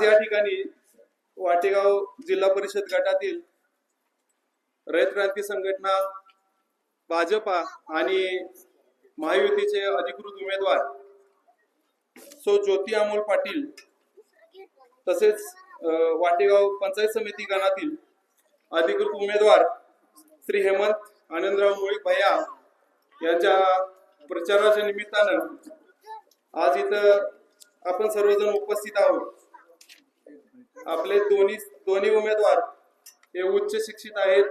आज या ठिकाणी वाटेगाव जिल्हा परिषद गटातील रयत क्रांती संघटना भाजपा आणि महायुतीचे अधिकृत उमेदवार सो ज्योती अमोल पाटील तसेच वाटेगाव पंचायत समिती गणातील अधिकृत उमेदवार श्री हेमंत आनंदराव मुळी भैया यांच्या प्रचाराच्या निमित्तानं आज इथं आपण सर्वजण उपस्थित आहोत. आपले दोन्ही दोन्ही उमेदवार हे उच्च शिक्षित आहेत.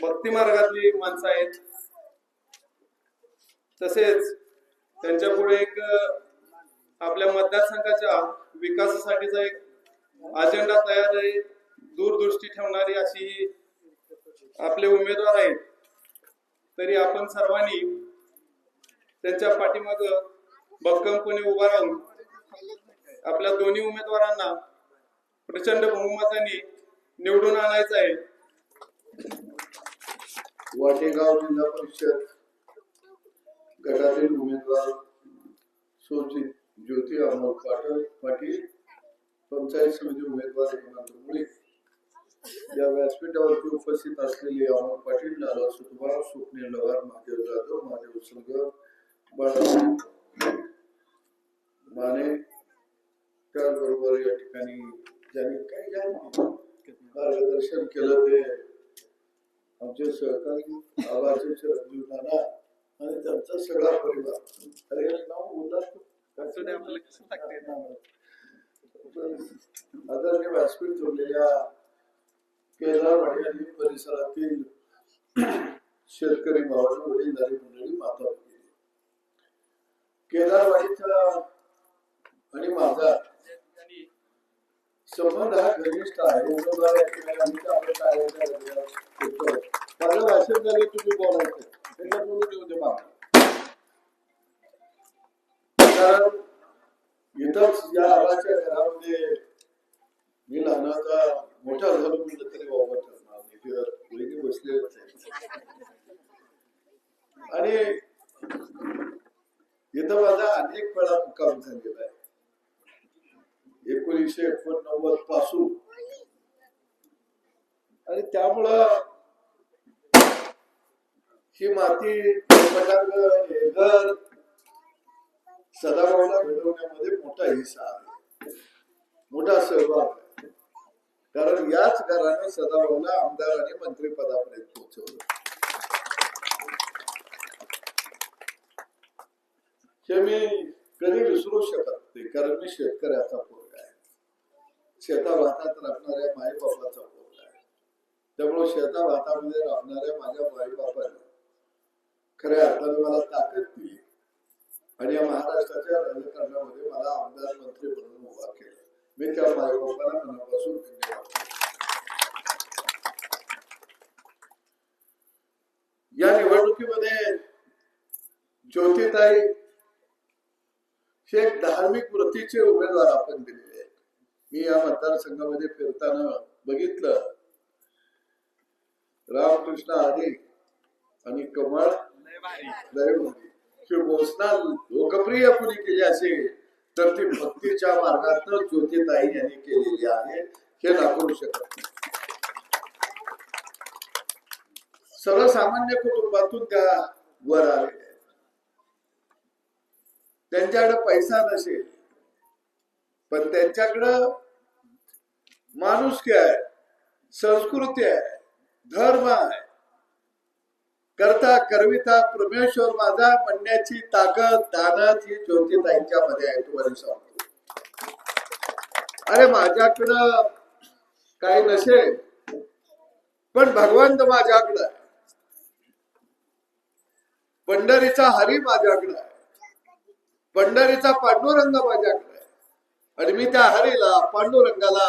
भक्ती मार्गातली माणसं आहेत. तसेच त्यांच्या पुढे एक आपल्या मतदारसंघाच्या विकासासाठीचा एक अजेंडा तयार आहे. दूरदृष्टी ठेवणारी अशी ही आपले उमेदवार आहेत. तरी आपण सर्वांनी त्यांच्या पाठीमाग भक्कमपणे उभा राहून आपल्या दोन्ही उमेदवारांना प्रचंड बहुमताने निवडून आणायचं आहे. वाटेगाव जिल्हा परिषद गटातील उमेदवार सोचित ज्योती अमोल पाटील पाटील पंचायत समिती उमेदवार हेमंत मुळे. या व्यासपीठावरती उपस्थित असलेले अमोल पाटील लाला सुतबा सुखने लवार महादेव जाधव महादेव सलगर माने त्याचबरोबर या ठिकाणी ज्यांनी काही मार्गदर्शन केलं ते. आमचे सहकारी आबाचे चिरंजीव नाना आणि त्यांचा सगळा परिवार. अरे नाव बोललास तू? असू दे, आपल्याला कसं टाकता येत आदरणीय व्यासपीठ जोडलेल्या केदारवाडी आणि परिसरातील शेतकरी भावांना वडीलधारी मंडळी माता केदारवाडीचा आणि माझा संबंध हा घनिष्ठ आहे आपल्या माझं भाषण झाले तुम्ही बोलायचं त्यांना बोलू देऊ दे बाबा कारण इथंच या घरामध्ये मी लहानाचा मोठा झालो म्हटलं तरी बाबा ठरणार नाही बसलेलंच आहे आणि इथं माझा अनेक वेळा मुक्काम झालेला आहे. एकोणीसशे एकोणनव्वदपासून. आणि त्यामुळं ही माती पटांगण हे घर घडवण्यामध्ये मोठा हिस्सा आहे. मोठा सहभाग आहे. कारण याच घराने सदाभावला आमदार आणि मंत्रिपदापर्यंत पोहोचवलं. हे मी कधी विसरू शकत नाही कारण मी शेतकऱ्याचा पोरगा शेता भातात राखणाऱ्या माईबापाचा पोरगा आहे. त्यामुळे शेता भातामध्ये राहणाऱ्या माझ्या माईबापाने खऱ्या अर्थाने मला ताकद दिली आणि या महाराष्ट्राच्या राजकारणामध्ये मला आमदार मंत्री म्हणून उभा केला. मी त्या माईबापाला मनापासून धन्यवाद या निवडणुकीमध्ये ज्योतिताई हे एक धार्मिक वृत्तीचे उमेदवार आपण दिले मी या मतदारसंघामध्ये फिरताना बघितलं. रामकृष्ण आदी आणि कमळ ही घोषणा लोकप्रिय कुणी केली असेल तर ती भक्तीच्या मार्गातून ज्योतिताई यांनी केलेली आहे. हे दाखवू शकत सर्वसामान्य कुटुंबातून त्या वर आलेल्या त्यांच्याकडे पैसा नसेल. पण त्यांच्याकडं माणुसकी आहे संस्कृती आहे धर्म आहे. करता करविता परमेश्वर माझा म्हणण्याची ताकद दानत ही ज्योतिताईंच्या मध्ये आहे तुम्हाला सांगतो अरे माझ्याकडं काही नसेल पण भगवंत माझ्याकडं आहे. पंढरीचा हरी माझ्याकडं आहे. पंढरीचा पांडुरंग माझ्याकडं आणि मी त्या हरीला पांडुरंगाला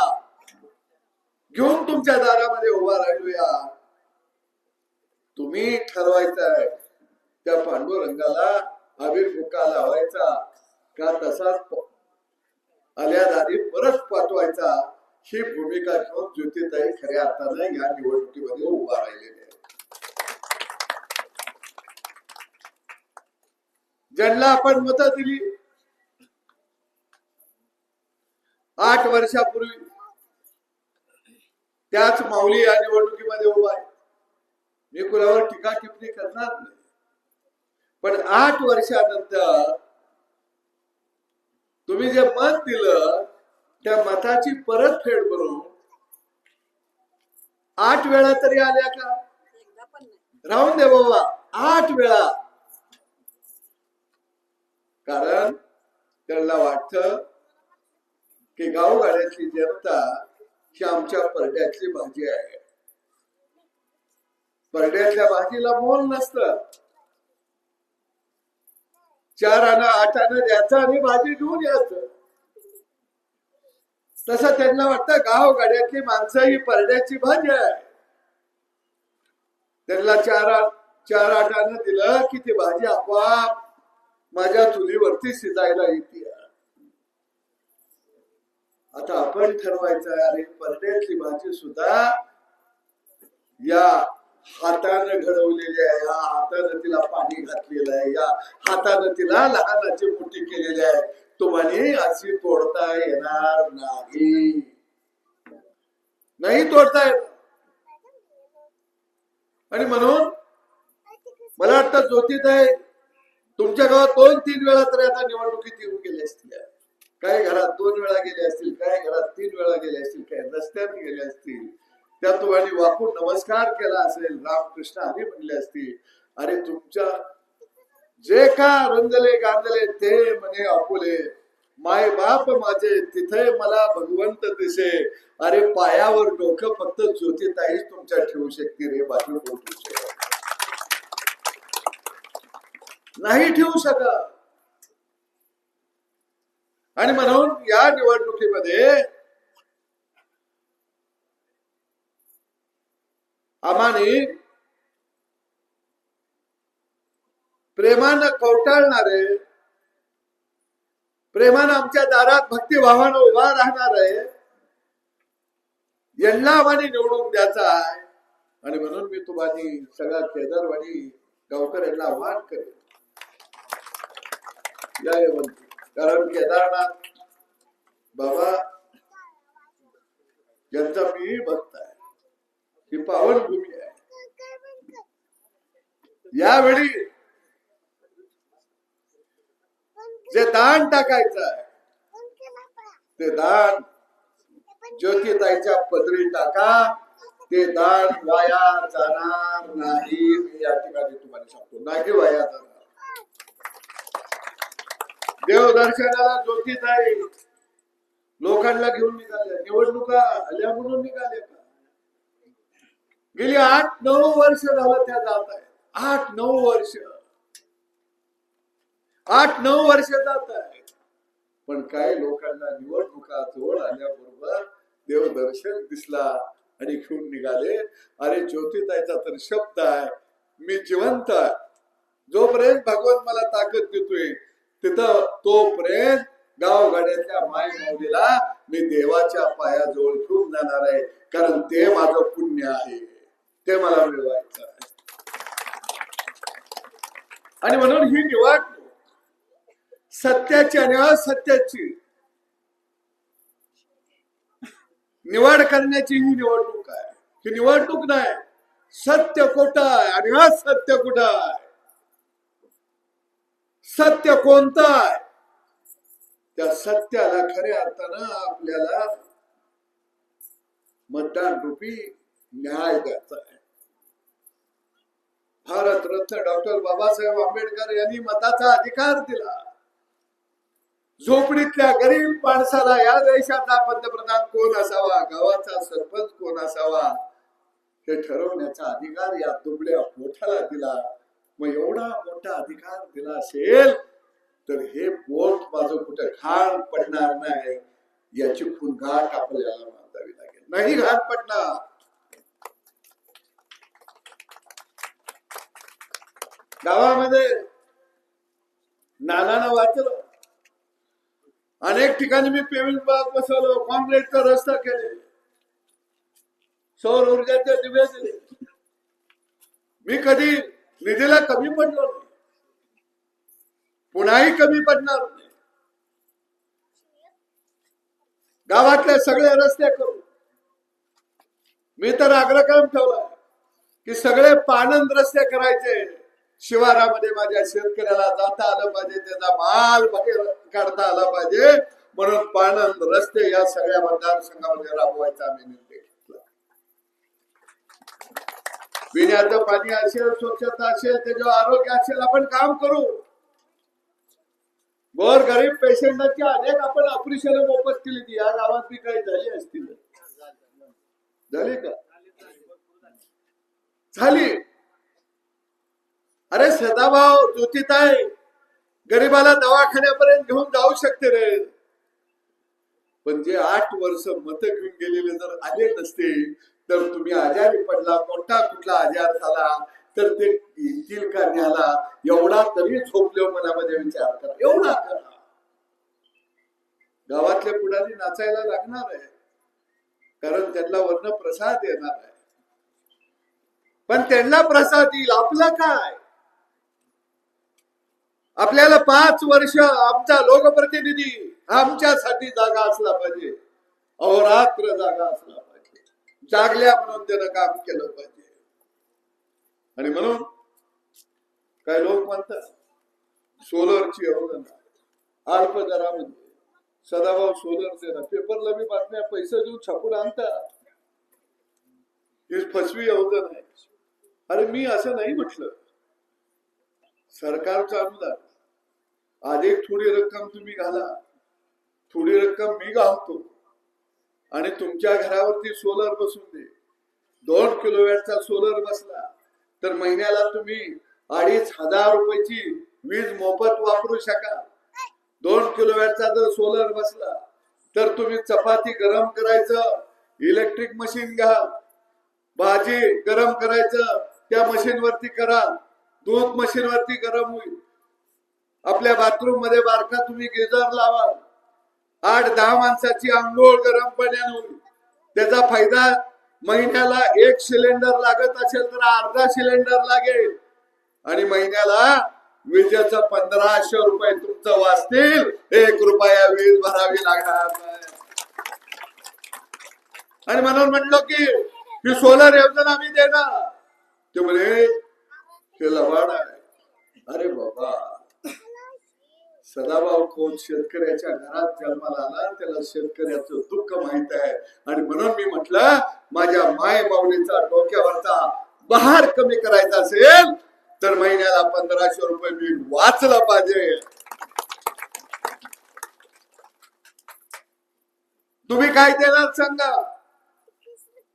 घेऊन तुमच्या दारामध्ये उभा राहिलोया. तुम्ही ठरवायचंय. आहे त्या पांडुरंगाला अबीर फुका लावायचा. का तसाच आल्या दारी परत पाठवायचा. ही भूमिका घेऊन ज्योतिताई खऱ्या अर्थानं या निवडणुकीमध्ये उभा राहिलेले आहे ज्यांना आपण मतं दिली आठ वर्षापूर्वी त्याच माऊली या निवडणुकीमध्ये उभा आहे. मी कुणावर टीका टिप्पणी करणार नाही. पण आठ वर्षानंतर तुम्ही जे मत दिलं त्या मताची परतफेड करून आठ वेळा तरी आल्या का? राहून दे बाबा आठ वेळा. कारण त्यांना वाटत की गावगाड्यातली जनता ही आमच्या परड्यातली भाजी आहे. परड्यातल्या भाजीला मोल नसत. चार आणा आठ आणा द्यायचं आणि भाजी घेऊन यायचं. तसं त्यांना वाटतं गावगाड्यातली माणसं ही परड्याची भाजी आहे. त्यांना चार चार आठानं दिलं की ती भाजी आपोआप माझ्या चुलीवरती शिजायला येते. आता आपण ठरवायचं आहे, अरे परड्यातली भाजी सुद्धा या हातानं घडवलेली आहे या हातानं तिला पाणी घातलेलं आहे या हातानं तिला लहानाची मोठी केलेली आहे. तुम्हाला अशी तोडता येणार नाही. नाही तोडता येत आणि म्हणून मला वाटतं ज्योतित आहे तुमच्या गावात दोन तीन वेळा तरी आता निवडणुकीत येऊन गेले असतील. काही घरात दोन वेळा गेले असतील काही घरात तीन वेळा गेले असतील काही रस्त्याने गेले असतील. त्या तुम्हाला वाकून नमस्कार केला असेल रामकृष्ण हरी म्हणले असतील. अरे तुमच्या जे का रंजले गांजले ते म्हणे आपुले माय बाप माझे तिथे मला भगवंत दिसे. अरे पायावर डोकं फक्त ज्योतिताईच तुमच्या ठेवू शकते रे बाकी कोण नाही ठेवू शकत. आणि म्हणून या निवडणुकीमध्ये आम्हाने प्रेमानं कवटाळणारे प्रेमानं आमच्या दारात भक्तिभावानं उभा राहणार आहे यांना आम्हाला निवडून द्यायचा आहे आणि म्हणून मी तुम्हाला सगळ्या केदारवाणी गावकर यांना आव्हान करेन या या म्हणते. कारण केदारनाथ बाबा यांचा मी भक्त आहे. ही पावनभूमी आहे. यावेळी जे दान टाकायचं आहे ते दान ज्योतिताईच्या पदरी टाका. ते दान वाया जाणार नाही. या ठिकाणी तुम्हाला सांगतो. नाही वाया जाणार. देवदर्शनाला आहे. लोकांना घेऊन निघाल्या निवडणुका आल्या म्हणून निघाल्या का? गेली आठ नऊ वर्ष झालं त्या जात आहे आठ नऊ वर्ष. आठ नऊ वर्ष जात आहे पण काही लोकांना निवडणुका जोड आल्याबरोबर देवदर्शन दिसला आणि घेऊन निघाले. अरे ज्योतिताईचा तर शब्द आहे मी जिवंत आहे. जोपर्यंत भगवान मला ताकद देतोय तिथं तोपर्यंत गावगाड्याच्या माय माऊलीला मी देवाच्या पायाजवळ घेऊन जाणार आहे. कारण ते माझं पुण्य आहे. ते मला मिळवायचं आहे. आणि म्हणून ही निवडणूक सत्याची आणि असत्याची निवड करण्याची ही निवडणूक आहे. ही निवडणूक नाही. सत्य कुठं आहे आणि असत्य कुठं आहे? सत्य कोणतं? आहे त्या सत्याला खऱ्या अर्थानं आपल्याला मतदान रूपी न्याय द्यायचा आहे. भारतरत्न डॉक्टर बाबासाहेब आंबेडकर यांनी मताचा अधिकार दिला. झोपडीतल्या गरीब माणसाला या देशाचा पंतप्रधान कोण असावा? गावाचा सरपंच कोण असावा? हे ठरवण्याचा अधिकार या दुबळ्या मोठ्याला दिला. मग एवढा मोठा अधिकार दिला असेल तर हे पोट माझं कुठं घाण पडणार नाही याची खुणगाट आपल्याला बांधावी लागेल. नाही घाट पडणार. गावामध्ये नानानं वाचलं. अनेक ठिकाणी मी पेमेंट बाग बसवलो कॉन्क्रीटचा रस्ता केले. सौर ऊर्जाचे दिवे दिले. मी कधी निधीला कमी पडलो नाही. पुन्हाही कमी पडणार नाही. गावातले सगळे रस्ते करू. मी तर आग्रह करून ठेवला की सगळे पाणंद रस्ते करायचे. शिवारामध्ये माझ्या शेतकऱ्याला जाता आलं पाहिजे त्याचा माल बाहेर काढता आला पाहिजे. म्हणून पाणंद रस्ते या सगळ्या मतदारसंघामध्ये राबवायचा आम्ही निर्णय घेतला पिण्याचं पाणी असेल स्वच्छता असेल त्याच्यावर आरोग्य असेल आपण काम करू. गोर गरीब पेशंटांची अनेक आपण ऑपरेशन मोफत केली ती. या गावात बी काही झाली असतील. झाली का? झाली. अरे सदाभाव ज्योतिताय गरीबाला दवाखान्यापर्यंत घेऊन जाऊ शकते रे. पण जे आठ वर्ष मत घेऊन गेलेले जर आले नसते तर तुम्ही आजारी पडला मोठा कुठला आजार झाला तर ते येतील का न्याला एवढा तरी झोपले मनामध्ये विचार करा. एवढा करा. गावातले पुढारी नाचायला लागणार आहे. कारण त्यांना वर्ण प्रसाद येणार आहे. पण त्यांना प्रसाद येईल. आपला काय? आपल्याला पाच वर्ष आमचा लोकप्रतिनिधी आमच्यासाठी जागा असला पाहिजे. अहोरात्र जागा असला चांगल्या जागल्या म्हणून त्यानं काम केलं पाहिजे. आणि म्हणून काय लोक म्हणतात सोलरची योजना अल्प दरामध्ये. सदाभाऊ सोलर देणार पेपरला मी बातम्या पैसे देऊन छापून आणतात. ही फसवी योजना आहे. अरे मी असं नाही म्हटलं. सरकारचं अनुदान. आधी एक थोडी रक्कम तुम्ही घाला. थोडी रक्कम मी घालतो आणि तुमच्या घरावरती सोलर बसून दे. दोन किलोवॅटचा सोलर बसला तर महिन्याला तुम्ही अडीच हजार रुपयाची वीज मोफत वापरू शकाल. दोन किलोवॅटचा जर सोलर बसला तर तुम्ही चपाती गरम करायचं इलेक्ट्रिक मशीन घ्या भाजी गरम करायचं त्या मशीन वरती करा दूध मशीन वरती गरम होईल. आपल्या बाथरूममध्ये बारका तुम्ही गिझर लावा आठ दहा माणसाची आंघोळ गरम पाण्याने. होईल त्याचा फायदा महिन्याला एक सिलेंडर लागत असेल तर अर्धा सिलेंडर लागेल. आणि महिन्याला विजेचं पंधराशे रुपये तुमचं वाचतील. एक रुपया वीज भरावी लागणार नाही. आणि म्हणून म्हणलो की ही सोलर योजना आम्ही देणार. ते म्हणे ते लवाड आहे. अरे बाबा. सदाभाव खोत शेतकऱ्याच्या घरात जन्माला आला त्याला शेतकऱ्याचं दुःख माहीत आहे. आणि म्हणून मी म्हटलं माझ्या माय माऊलीचा डोक्यावरचा बहार कमी करायचा असेल तर महिन्याला पंधराशे रुपये मी वाचला पाहिजे. तुम्ही काय देणार सांगा?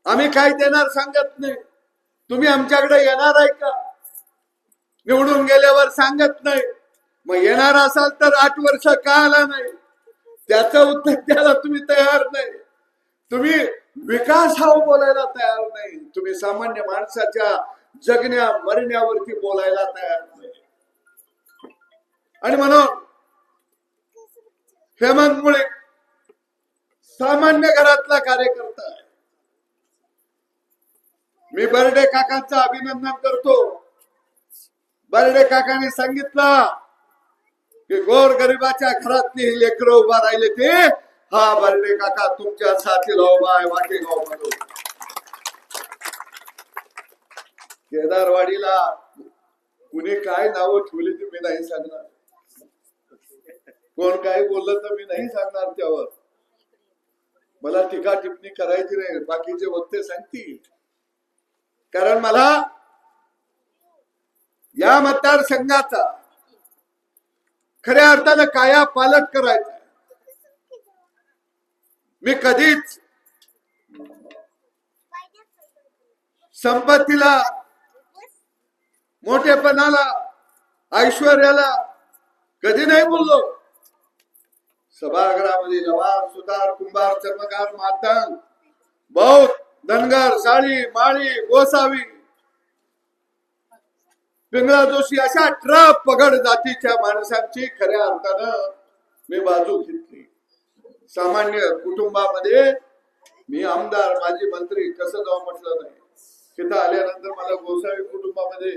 आम्ही काय देणार सांगत नाही. तुम्ही आमच्याकडे येणार आहे का? निवडून गेल्यावर सांगत नाही. मग येणार असाल तर आठ वर्ष का आला नाही? त्याचं उत्तर द्यायला तुम्ही तयार नाही. तुम्ही विकास हा बोलायला तयार नाही. तुम्ही सामान्य माणसाच्या जगण्या मरण्यावरती बोलायला तयार नाही. आणि म्हणून हेमंत मुळे सामान्य घरातला कार्यकर्ता आहे. मी बर्डे काकांचं अभिनंदन करतो. बर्डे काकाने सांगितलं की गोर गरिबाच्या घरातली ही उभा राहिले ते हा बर्डे काका तुमच्या साथीला उभा आहे वाटेगाव म्हणून. केदारवाडीला कुणी काय नाव ठेवली ती मी नाही सांगणार. कोण काय बोललं तर मी नाही सांगणार त्यावर. मला टीका टिप्पणी करायची नाही बाकीचे वक्ते सांगतील. कारण मला या मतदारसंघाचा खऱ्या अर्थानं काया पालट करायचा मी कधीच संपत्तीला मोठेपणाला ऐश्वर्याला कधी नाही बोललो. सभागृहामध्ये जवार सुतार कुंभार चर्मकार मातंग बौद्ध धनगर साळी माळी गोसावी पिंगळा जोशी अशा अठरा पगड जातीच्या माणसांची खऱ्या अर्थानं मी बाजू घेतली. सामान्य कुटुंबामध्ये मी आमदार माजी मंत्री कसं जाऊ म्हटलं नाही. तिथं आल्यानंतर मला गोसावी कुटुंबामध्ये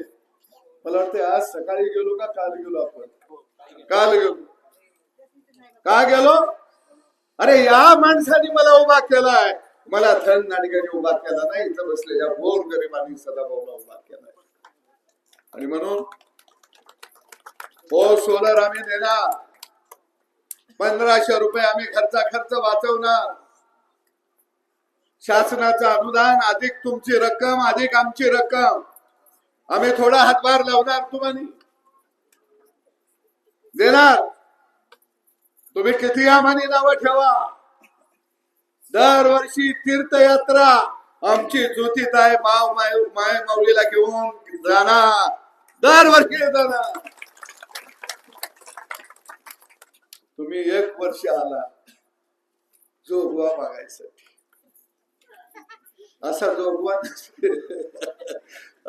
मला वाटते आज सकाळी गेलो का काल गेलो आपण? काल गेलो. का गेलो? अरे या माणसाने मला उभा केलाय. मला थंड नाडग्याने उभा केला नाही. इथं बसलेल्या बोर गरिबांनी सदाभाऊला उभा केलाय. आणि म्हणून हो सोलर आम्ही देणार. पंधराशे रुपये आम्ही खर्चा खर्च वाचवणार. शासनाचं अनुदान अधिक तुमची रक्कम अधिक आमची रक्कम. आम्ही थोडा हातभार लावणार तुम्हाला देणार. तुम्ही किती आम्हाने नावं ठेवा. दरवर्षी तीर्थयात्रा आमची ज्योतीत आहे माव माय माय माऊलीला घेऊन जाणार. दरवर्षी येताना. तुम्ही एक वर्ष आला जोगवा मागायसाठी. असा जोगवा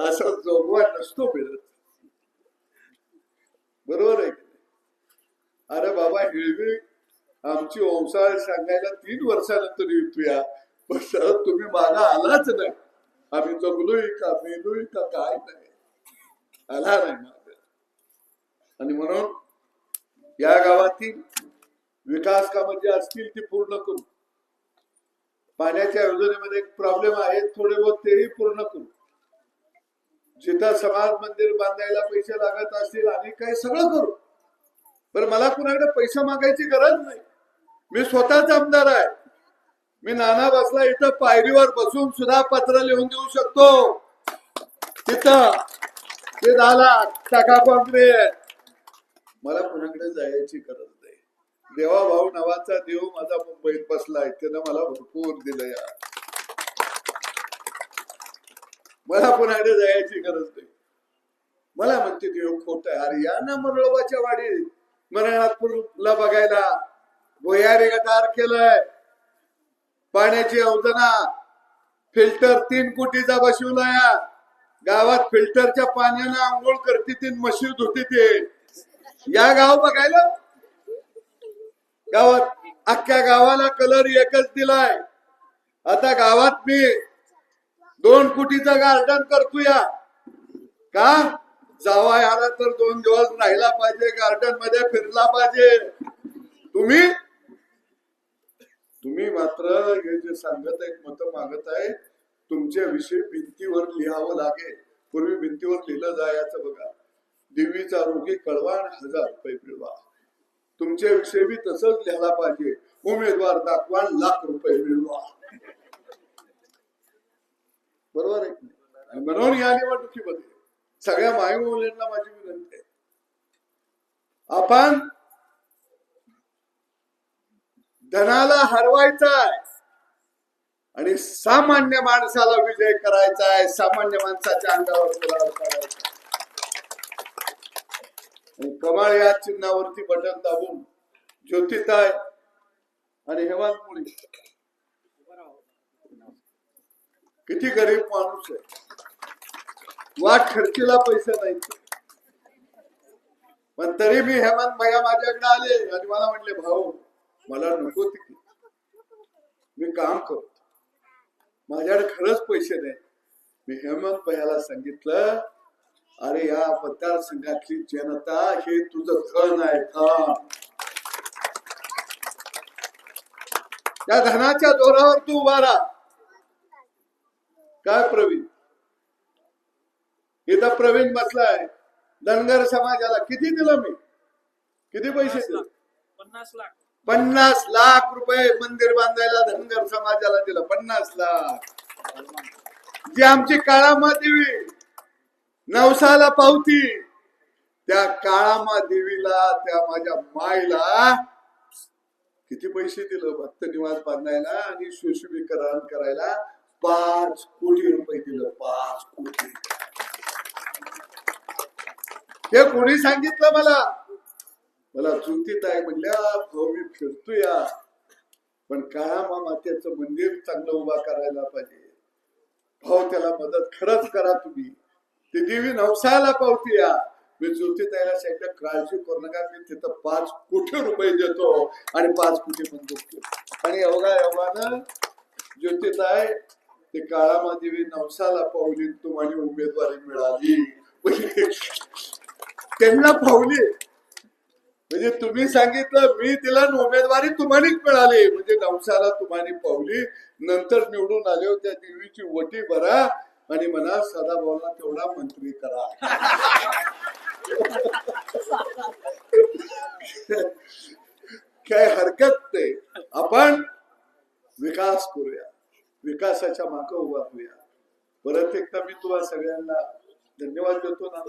असा जोगवा नसतो मिळत. बरोबर आहे की अरे बाबा हिळवी आमची ओंसाळ सांगायला तीन वर्षानंतर येतोया पण सर तुम्ही मागा आलाच नाही. आम्ही जगलोय का मेलोय का काय नाही. आणि म्हणून या गावातील विकास कामं जी असतील ती पूर्ण करू. पाण्याच्या योजनेमध्ये एक प्रॉब्लेम आहे थोडे बहुत तेही पूर्ण करू. जिथं समाज मंदिर बांधायला पैसे लागत असतील आणि काही सगळं करू. बरं मला कुणाकडे पैसा मागायची गरज नाही. मी स्वतःच आमदार आहे. मी नाना बसला इथं पायरीवर बसून सुद्धा पत्र लिहून देऊ शकतो. तिथं ते झाला. टाका काँक्रीट मला कुणाकडे जायची गरज नाही. देवा भाऊ नावाचा देव माझा मुंबईत बसलाय. त्यानं मला भरपूर दिलं या मला कुणाकडे जायची गरज नाही. मला म्हणते देव खोट आहे. अरे या ना मरळवाच्या वाडी मरणापूरला बघायला. भुयारी गटार केलंय. पाण्याची अवजना फिल्टर तीन कोटीचा बसवलाय गावात फिल्टरच्या पाण्यानं आंघोळ करते ते मशीन धुते ते. या गाव बघायला? गावात अख्ख्या गावाला कलर एकच दिलाय. आता गावात मी दोन कोटीचा गार्डन करतोया. का? जावा आला तर दोन दिवस राहिला पाहिजे गार्डनमध्ये फिरला पाहिजे. तुम्ही? तुम्ही मात्र हे जे सांगत आहेत मत मागत आहे तुमच्या विषयी भिंतीवर लिहावं लागेल पूर्वी भिंतीवर लिहिलं जायचं बघा. देवीचा रोगी कळवाण हजार रुपये मिळवा तुमच्या विषयी बी तसंच लिहायला पाहिजे. उमेदवार दाखवा लाख रुपये मिळवा. बरोबर आहे आणि म्हणून या निवडणुकीमध्ये सगळ्या माई मुलींना माझी विनंती आहे. आपण धनाला हरवायचा आहे. आणि सामान्य माणसाला विजय करायचा आहे सामान्य माणसाच्या अंगावर आणि कमाळ या चिन्हावरती बटन दाबून ज्योतिताय आणि हेमंत मुली किती गरीब माणूस आहे. वाट खर्चीला पैसे नाही पण तरी मी हेमंत भैया माझ्याकडे आले आणि मला म्हटले भाऊ मला नको तिकीट. मी काम करतो माझ्याकडे खरंच पैसे नाही. मी हेमंत भैयाला सांगितलं अरे या मतदारसंघातली जनता हे तुझं धन आहे धन. त्या धनाच्या जोरावर तू उभा राहा. काय प्रवीण? इथं प्रवीण बसलाय. धनगर समाजाला किती दिलं मी? किती पैसे दिले? पन्नास लाख. पन्नास लाख रुपये मंदिर बांधायला धनगर समाजाला दिलं. पन्नास लाख. जी आमची काळामा देवी नवसाला पावती त्या काळामा देवीला त्या माझ्या मायला किती पैसे दिलं भक्त निवास बांधायला आणि सुशुभीकरण करायला? पाच कोटी रुपये दिलं पाच कोटी. हे कोणी सांगितलं मला? मला चुकीत आहे म्हणल्या भाऊ मी फिरतोया पण काळामा मातेचं मंदिर चांगलं उभा करायला पाहिजे. भाऊ त्याला मदत खरंच करा तुम्ही. ती देवी नवसाला पावती या. मी ज्योतिताईला सांगितलं काळजी करू नका. मी तिथं पाच कोटी रुपये देतो आणि पाच कोटी पण देतो आणि एवढा एवढानं ज्योतिताय ते काळामा देवी नवसाला पावली तुम्हाला उमेदवारी मिळाली. त्यांना पावली. म्हणजे तुम्ही सांगितलं मी तिला उमेदवारी तुम्हानीच मिळाली. म्हणजे नवसाला तुम्हाला पावली नंतर निवडून आले हो त्या देवीची वटी भरा आणि म्हणा सदाभाऊला तेवढा मंत्री करा. काय हरकत नाही. आपण विकास करूया. विकासाच्या माग उभारूया परत एकदा मी तुम्हाला सगळ्यांना धन्यवाद देतो ना